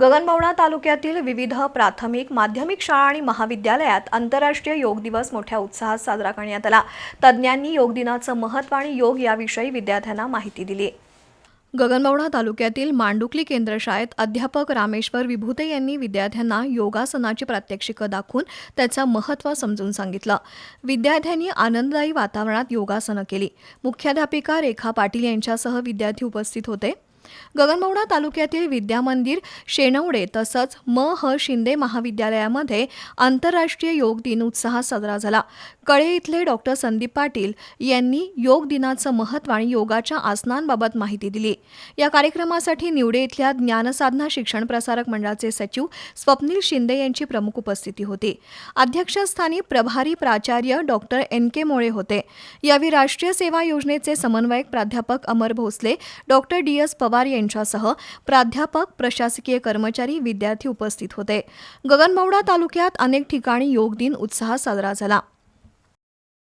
गगनबावडा तालुक्यातील विविध प्राथमिक माध्यमिक शाळा आणि महाविद्यालयात आंतरराष्ट्रीय योग दिवस मोठ्या उत्साहात साजरा करण्यात आला. तज्ज्ञांनी योग दिनाचं महत्त्व आणि योग याविषयी विद्यार्थ्यांना माहिती दिली. गगनबावडा तालुक्यातील मांडुकली केंद्रशाळेत अध्यापक रामेश्वर विभूते यांनी विद्यार्थ्यांना योगासनाची प्रात्यक्षिकं दाखवून त्याचं महत्त्व समजून सांगितलं. विद्यार्थ्यांनी आनंददायी वातावरणात योगासनं केली. मुख्याध्यापिका रेखा पाटील यांच्यासह विद्यार्थी उपस्थित होते. गगनबावडा तालुक्यातील विद्यामंदिर शेणवडे तसंच म ह शिंदे महाविद्यालयामध्ये आंतरराष्ट्रीय योग दिन उत्साहात साजरा झाला. कळे इथले डॉक्टर संदीप पाटील यांनी योग दिनाचं महत्त्व आणि योगाच्या आसनांबाबत माहिती दिली. या कार्यक्रमासाठी निवडे इथल्या ज्ञानसाधना शिक्षण प्रसारक मंडळाचे सचिव स्वप्नील शिंदे यांची प्रमुख उपस्थिती होती. अध्यक्षस्थानी प्रभारी प्राचार्य डॉक्टर एन के मोळे होते. यावेळी राष्ट्रीय सेवा योजनेचे समन्वयक प्राध्यापक Amar Bhosle doctor D S Pawar यांच्यासह प्राध्यापक प्रशासकीय कर्मचारी विद्यार्थी उपस्थित होते. गगनबावडा तालुक्यात अनेक ठिकाणी योग दिन उत्साहात साजरा झाला.